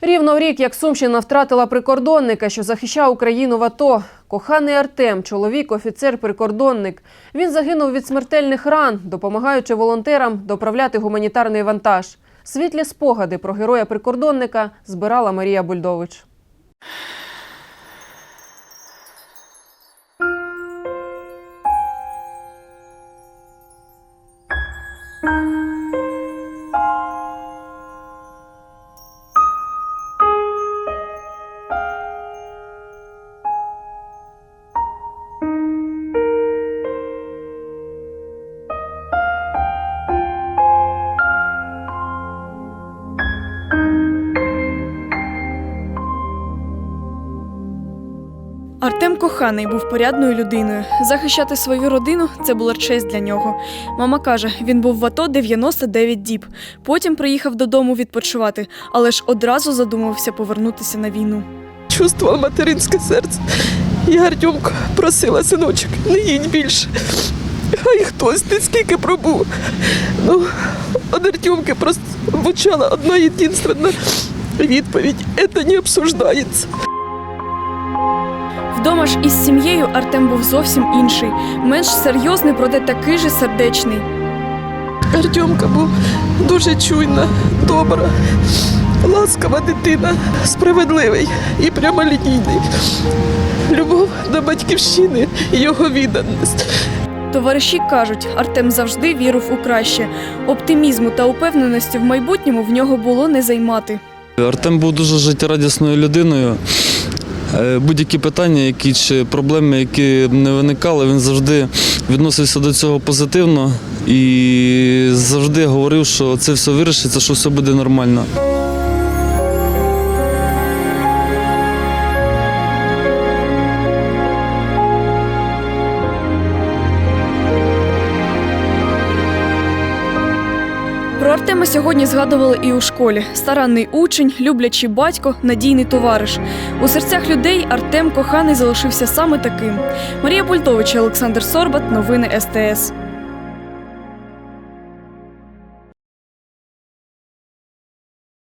Рівно рік, як Сумщина втратила прикордонника, що захищав Україну в АТО. Коханий Артем, чоловік, офіцер-прикордонник. Він загинув від смертельних ран, допомагаючи волонтерам доправляти гуманітарний вантаж. Світлі спогади про героя-прикордонника збирала Марія Бульдович. Артем коханий був порядною людиною. Захищати свою родину це була честь для нього. Мама каже, він був в АТО 99 діб. Потім приїхав додому відпочивати, але ж одразу задумався повернутися на війну. чувствувала материнське серце. Я Артемка просила синочок, не їдь більше. Хай хтось ти скільки пробув. Ну, від Артемки просто звучала одна єдинственна відповідь. Це не обсуждається. Вдома ж із сім'єю Артем був зовсім інший, менш серйозний, проте такий же сердечний. Артемка був дуже чуйна, добра, ласкава дитина, справедливий і прямолінійний. Любов до батьківщини і його відданість. Товариші кажуть, Артем завжди вірив у краще. Оптимізму та упевненості в майбутньому в нього було не займати. Артем був дуже життєрадісною людиною. Е, Будь-які питання, які чи проблеми, які не виникали, він завжди відносився до цього позитивно і завжди говорив, що це все вирішиться, що все буде нормально. Про Артема сьогодні згадували і у школі. Старанний учень, люблячий батько, надійний товариш. У серцях людей Артем коханий залишився саме таким. Марія Пультович, Олександр Сорбат. Новини СТС.